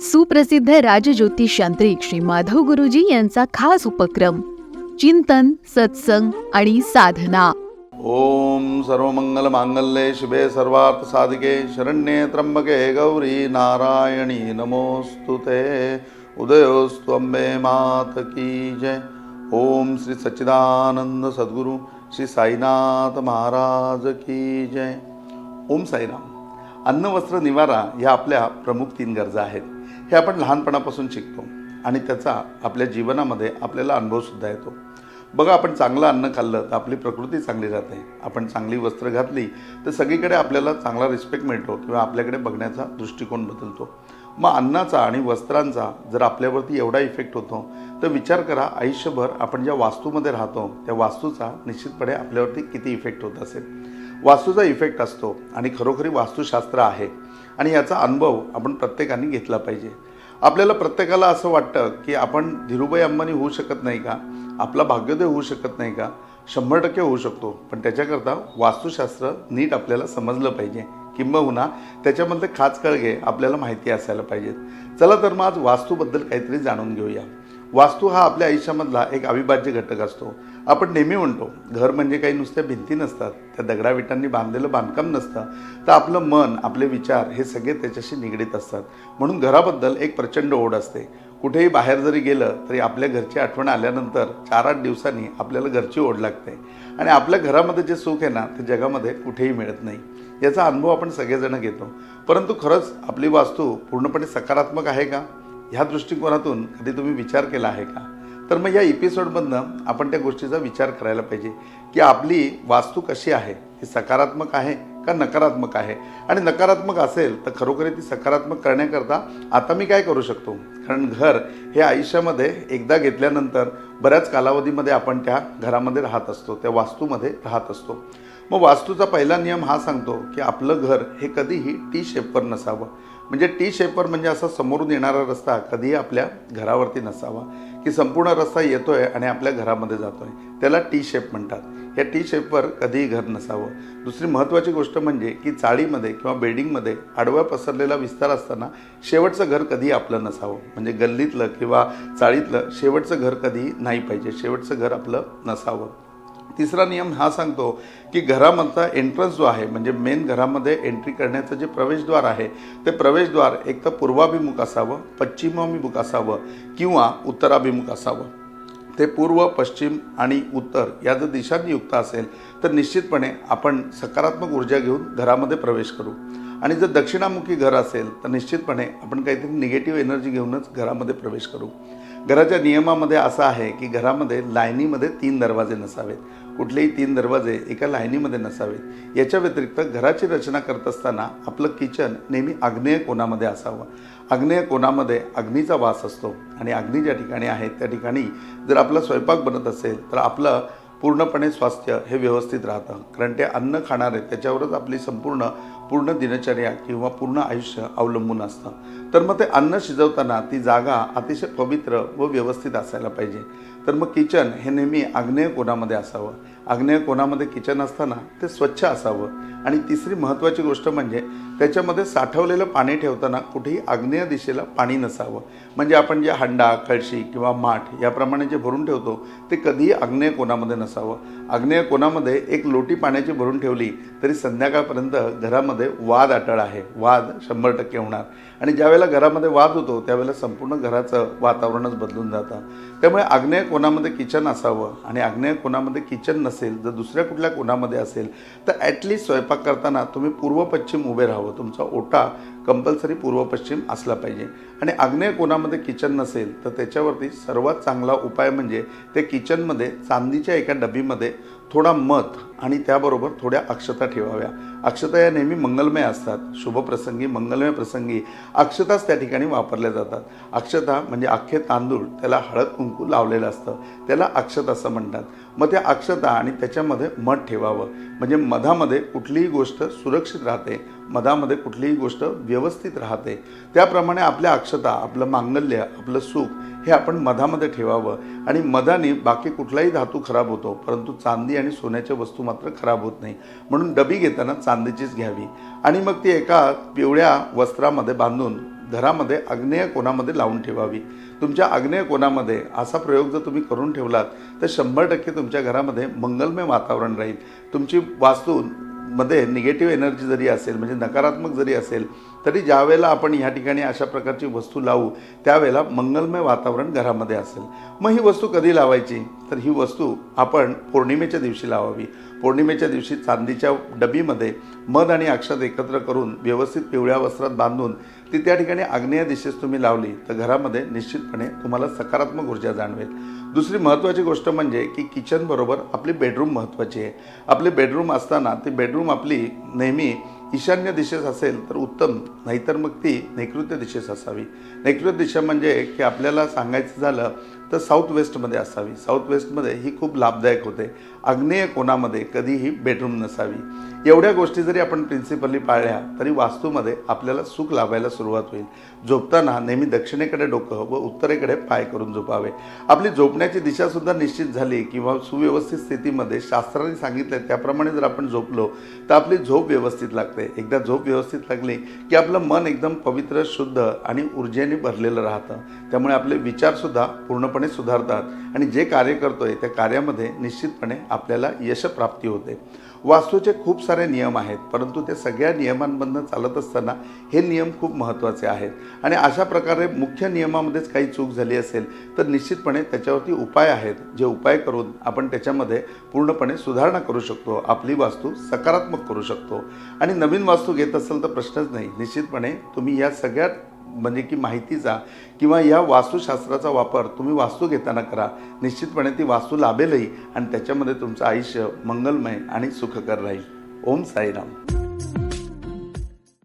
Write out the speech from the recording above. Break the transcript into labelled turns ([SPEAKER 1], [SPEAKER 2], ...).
[SPEAKER 1] सुप्रसिद्ध राजज्योतिष यांत्रिक श्री माधव गुरुजी यांचा खास उपक्रम चिंतन सत्संग आणि साधना.
[SPEAKER 2] ओम सर्वमंगल मांगल्ये शिवे सर्वार्थ साधिके शरण्ये त्र्यंबके गौरी नारायणी नमोस्तुते उदयोस्तु अंबे मात की जय. ओम श्री सच्चिदानंद सद्गुरु श्री साईनाथ महाराज की जय. ओम साईराम. अन्न वस्त्र निवारा ह्या आपल्या प्रमुख तीन गरजा आहेत. हे आपण लहानपणापासून शिकतो आणि त्याचा आपल्या जीवनामध्ये आपल्याला अनुभवसुद्धा येतो. बघा आपण चांगलं अन्न खाल्लं तर आपली प्रकृती चांगली राहते. आपण चांगली वस्त्र घातली तर सगळीकडे आपल्याला चांगला रिस्पेक्ट मिळतो किंवा आपल्याकडे बघण्याचा दृष्टिकोन बदलतो. मग अन्नाचा आणि वस्त्रांचा जर आपल्यावरती एवढा इफेक्ट होतो तर विचार करा आयुष्यभर आपण ज्या वास्तूमध्ये राहतो त्या वास्तूचा निश्चितपणे आपल्यावरती किती इफेक्ट होत असेल. वास्तूचा इफेक्ट असतो आणि खरोखरी वास्तुशास्त्र आहे आणि याचा अनुभव आपण प्रत्येकाने घेतला पाहिजे. आपल्याला प्रत्येकाला असं वाटतं की आपण धीरूभाई अंबानी होऊ शकत नाही का? आपला भाग्योदय होऊ शकत नाही का? शंभर टक्के होऊ शकतो. पण त्याच्याकरता वास्तुशास्त्र नीट आपल्याला समजलं पाहिजे. किंबहुना त्याच्यामधले खास कळगे आपल्याला माहिती असायला पाहिजेत. चला तर मग आज वास्तूबद्दल काहीतरी जाणून घेऊया. वास्तू हा आपल्या आयुष्यामधला एक अविभाज्य घटक असतो. आपण नेहमी म्हणतो घर म्हणजे काही नुसत्या भिंती नसतात त्या दगडाविटांनी बांधलेलं बांधकाम नसतं. तर आपलं मन आपले विचार हे सगळे त्याच्याशी निगडीत असतात. म्हणून घराबद्दल एक प्रचंड ओढ असते. कुठेही बाहेर जरी गेलं तरी आपल्या घरची आठवण आल्यानंतर चार आठ दिवसांनी आपल्याला घरची ओढ लागते. आणि आपल्या घरामध्ये जे सुख आहे ना ते जगामध्ये कुठेही मिळत नाही. याचा अनुभव आपण सगळेजण घेतो. परंतु खरंच आपली वास्तू पूर्णपणे सकारात्मक आहे का? ह्या दृष्टिकोनातून कधी तुम्ही विचार केला आहे का? तर मग या एपिसोडमधनं आपण त्या गोष्टीचा विचार करायला पाहिजे की आपली वास्तू कशी आहे? ती सकारात्मक आहे का नकारात्मक आहे? आणि नकारात्मक असेल तर खरोखरी ती सकारात्मक करण्याकरता आता मी काय करू शकतो? कारण घर हे आयुष्यामध्ये एकदा घेतल्यानंतर बऱ्याच कालावधीमध्ये आपण त्या घरामध्ये राहत असतो त्या वास्तूमध्ये राहत असतो. मग वास्तूचा पहिला नियम हा सांगतो की आपलं घर हे कधीही टी शेपवर नसावं. म्हणजे टी शेपवर म्हणजे असा समोरून येणारा रस्ता कधीही आपल्या घरावरती नसावा. की संपूर्ण रस्ता येतोय आणि आपल्या घरामध्ये जातोय. त्याला टी शेप म्हणतात. या टी शेपवर कधीही घर नसावं. दुसरी महत्त्वाची गोष्ट म्हणजे की चाळीमध्ये किंवा बेडिंगमध्ये आडव्या पसरलेला विस्तार असताना शेवटचं घर कधीही आपलं नसावं. म्हणजे गल्लीतलं किंवा चाळीतलं शेवटचं घर कधीही नाही पाहिजे. शेवटचं घर आपलं नसावं. तिसरा नियम हा सांगतो की घरामधला एंट्रन्स जो आहे म्हणजे मेन घरामध्ये एंट्री करण्याचं जे प्रवेशद्वार आहे ते प्रवेशद्वार एक तर पूर्वाभिमुख असावं पश्चिमाभिमुख असावं किंवा उत्तराभिमुख असावं. ते पूर्व पश्चिम आणि उत्तर या जर दिशांयुक्त असेल तर निश्चितपणे आपण सकारात्मक ऊर्जा घेऊन घरामध्ये प्रवेश करू. आणि जर दक्षिणामुखी घर असेल तर निश्चितपणे आपण काहीतरी निगेटिव्ह एनर्जी घेऊनच घरामध्ये प्रवेश करू. घराच्या नियमामध्ये असं आहे की घरामध्ये लाईनीमध्ये तीन दरवाजे नसावेत. कुठलेही तीन दरवाजे एका लाईनीमध्ये नसावेत. याच्या व्यतिरिक्त घराची रचना करत असताना आपलं किचन नेहमी आग्नेय कोणामध्ये असावं. आग्नेय कोणामध्ये अग्नीचा वास असतो आणि अग्नी ज्या ठिकाणी आहे त्या ठिकाणी जर आपला स्वयंपाक बनत असेल तर आपलं पूर्णपणे स्वास्थ्य हे व्यवस्थित राहतं. कारण ते अन्न खाणारे त्याच्यावरच आपली संपूर्ण पूर्ण दिनचर्या किंवा पूर्ण आयुष्य अवलंबून असतं. तर मग ते अन्न शिजवताना ती जागा अतिशय पवित्र व व्यवस्थित असायला पाहिजे. तर मग किचन हे नेहमी आग्नेय कोणामध्ये असावं? आग्नेय कोणामध्ये किचन असताना ते स्वच्छ असावं. आणि तिसरी महत्त्वाची गोष्ट म्हणजे त्याच्यामध्ये साठवलेलं पाणी ठेवताना कुठेही आग्नेय दिशेला पाणी नसावं. म्हणजे आपण जे हंडा कळशी किंवा माठ याप्रमाणे जे भरून ठेवतो ते कधीही आग्नेय कोणामध्ये नसावं. आग्नेय कोणामध्ये एक लोटी पाण्याची भरून ठेवली तरी संध्याकाळपर्यंत घरामध्ये वाद अटळ आहे. वाद शंभर टक्के होणार. आणि ज्यावेळेला घरामध्ये वाद होतो त्यावेळेला संपूर्ण घराचं वातावरणच बदलून जातं. त्यामुळे आग्नेय कोणामध्ये किचन असावं आणि आग्नेय कोणामध्ये किचन असेल जर दुसऱ्या कुठल्या कोणामध्ये असेल तर ॲटलिस्ट स्वयंपाक करताना तुम्ही पूर्व पश्चिम उभे राहावं. तुमचा ओटा कंपल्सरी पूर्व पश्चिम असला पाहिजे. आणि आग्नेय कोणामध्ये किचन नसेल तर त्याच्यावरती सर्वात चांगला उपाय म्हणजे ते किचनमध्ये चांदीच्या एका डबीमध्ये थोडा मध आणि त्याबरोबर थोड्या अक्षता ठेवाव्या. अक्षता या नेहमी मंगलमय असतात. शुभप्रसंगी मंगलमय प्रसंगी अक्षताच त्या ठिकाणी वापरल्या जातात. अक्षता म्हणजे अख्खे तांदूळ त्याला हळद कुंकू लावलेलं असतं. त्याला अक्षत असं म्हणतात. मग त्या अक्षता आणि त्याच्यामध्ये मध ठेवावं. म्हणजे मधामध्ये कुठलीही गोष्ट सुरक्षित राहते. मधामध्ये कुठलीही गोष्ट व्यवस्थित राहते. त्याप्रमाणे आपल्या अक्षता आपलं मांगल्य आपलं सुख हे आपण मधामध्ये ठेवावं. आणि मधाने बाकी कुठलाही धातू खराब होतो परंतु चांदी आणि सोन्याच्या वस्तू मात्र खराब होत नाही. म्हणून डबी घेताना चांदीचीच घ्यावी. आणि मग ती एका पिवळ्या वस्त्रामध्ये बांधून घरामध्ये आग्नेय कोणामध्ये लावून ठेवावी. तुमच्या आग्नेय कोणामध्ये असा प्रयोग जर तुम्ही करून ठेवलात तर शंभर टक्के तुमच्या घरामध्ये मंगलमय वातावरण राहील. तुमची वास्तू मध्ये निगेटिव्ह एनर्जी जरी असेल म्हणजे नकारात्मक जरी असेल तरी ज्यावेळेला आपण ह्या ठिकाणी अशा प्रकारची वस्तू लावू त्यावेळेला मंगलमय वातावरण घरामध्ये असेल. मग ही वस्तू कधी लावायची? तर ही वस्तू आपण पौर्णिमेच्या दिवशी लावावी. पौर्णिमेच्या दिवशी चांदीच्या डबीमध्ये मध आणि अक्षत एकत्र करून व्यवस्थित पिवळ्या वस्त्रात बांधून ती त्या ठिकाणी आग्नेय दिशेस तुम्ही लावली तर घरामध्ये निश्चितपणे तुम्हाला सकारात्मक ऊर्जा जाणवेल. दुसरी महत्त्वाची गोष्ट म्हणजे की किचनबरोबर आपली बेडरूम महत्त्वाची आहे. आपली बेडरूम असताना ती बेडरूम आपली नेहमी ईशान्य दिशेस असेल तर उत्तम नाहीतर मग ती नैकृत्य दिशेस असावी. नैकृत्य दिशा म्हणजे की आपल्याला सांगायचं झालं तर साऊथ वेस्टमध्ये असावी. साऊथ वेस्टमध्ये ही खूप लाभदायक होते. आग्नेय कोणामध्ये कधीही बेडरूम नसावी. एवढ्या गोष्टी जरी आपण प्रिन्सिपली पाळल्या तरी वास्तूमध्ये आपल्याला सुख लाभायला सुरुवात होईल. झोपताना नेहमी दक्षिणेकडे डोकं व उत्तरेकडे पाय करून झोपावे. आपली झोपण्याची दिशासुद्धा निश्चित झाली किंवा सुव्यवस्थित स्थितीमध्ये शास्त्राने सांगितले त्याप्रमाणे जर आपण झोपलो तर आपली झोप व्यवस्थित लागते. एकदा झोप व्यवस्थित लागली की आपलं मन एकदम पवित्र शुद्ध आणि ऊर्जेने भरलेलं राहतं. त्यामुळे आपले विचारसुद्धा पूर्णपणे पूर्णपणे सुधारतात आणि जे कार्य करतोय त्या कार्यामध्ये निश्चितपणे आपल्याला यशप्राप्ती होते. वास्तूचे खूप सारे नियम आहेत परंतु ते सगळ्या नियमांमधनं चालत असताना हे नियम खूप महत्त्वाचे आहेत. आणि अशा प्रकारे मुख्य नियमामध्येच काही चूक झाली असेल तर निश्चितपणे त्याच्यावरती उपाय आहेत. जे उपाय करून आपण त्याच्यामध्ये पूर्णपणे सुधारणा करू शकतो आपली वास्तू सकारात्मक करू शकतो. आणि नवीन वास्तू घेत असेल तर प्रश्नच नाही. निश्चितपणे तुम्ही या सगळ्या म्हणजे की माहितीचा किंवा या वास्तुशास्त्राचा वापर तुम्ही वास्तू घेताना करा. निश्चितपणे ती वास्तू लाभेलही आणि त्याच्यामध्ये तुमचं आयुष्य मंगलमय आणि सुखकर राहील. ओम साईराम.